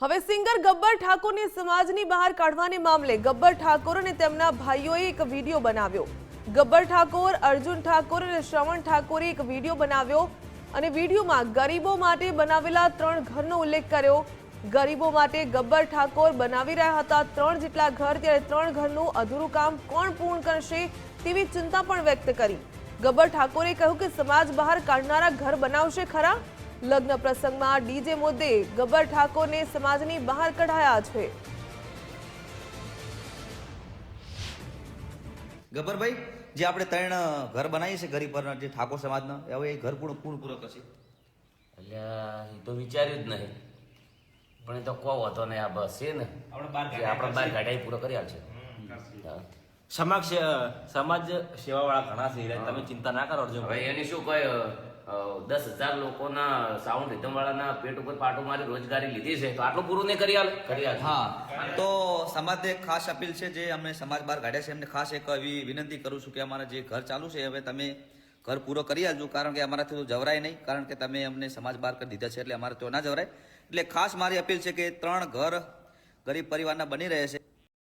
હવે સિંગર ગબ્બર ઠાકોરને સમાજની બહાર કાઢવાને મામલે ગબ્બર ઠાકોર અને તેમના ભાઈઓએ એક વીડિયો બનાવ્યો. ગબ્બર ઠાકોર, અર્જુન ઠાકોર અને શ્રવણ ઠાકોરે એક વીડિયો બનાવ્યો અને વિડીયોમાં ગરીબો માટે બનાવેલા ત્રણ ઘરનો ઉલ્લેખ કર્યો. ગરીબો માટે ગબ્બર ઠાકોર બનાવી રહ્યા હતા ત્રણ જેટલા ઘર, ત્યારે ત્રણ ઘરનું અધૂરું કામ કોણ પૂર્ણ કરશે તેવી ચિંતા પણ વ્યક્ત કરી. ગબ્બર ઠાકોરે કહ્યું કે સમાજ બહાર કાઢનારા ઘર બનાવશે ખરા? લગ્ન પ્રસંગમાં ડીજે મુદ્દે ગબ્બર ઠાકોરને સમાજની બહાર કઢાયા છે. ગબ્બરભાઈ જે આપણે ત્રણ ઘર બનાવીએ છીએ ગરીબ પરના જે ઠાકોર સમાજના હવે એ ઘર પૂર્ણ પૂર્ણ પૂરક હશે. એટલે એ તો વિચાર્યું જ નહીં. પણ એ તો કહો હતો ને આ બસ છે ને. આપણે બાર ગાડી પૂરો કરી આવશે. સમાજ સમાજ સેવાવાળા ઘણા છે તમે ચિંતા ના કરો અર્જુન ભાઈ એની શું કોઈ અ, દસ હજાર લોકોના સાઉન્ડ રિધમ વાળાના પેટ ઉપર પાટું મારી રોજગારી લીધી છે. તો આટલું પૂરું નહીં કરી કરી હા. તો સમાજને ખાસ અપીલ છે જે અમે સમાજ બહાર કાઢ્યા છે, એમને ખાસ એક એવી વિનંતી કરું છું કે અમારા જે ઘર ચાલુ છે, હવે તમે ઘર પૂરો કરી આલજો, કારણ કે અમારાથી તો જવરાય નહીં, કારણ કે તમે અમને સમાજ બહાર કરી દીધા છે, એટલે અમારે તો ના જવરાય. એટલે ખાસ મારી અપીલ છે કે ત્રણ ઘર ગરીબ પરિવારના બની રહે છે.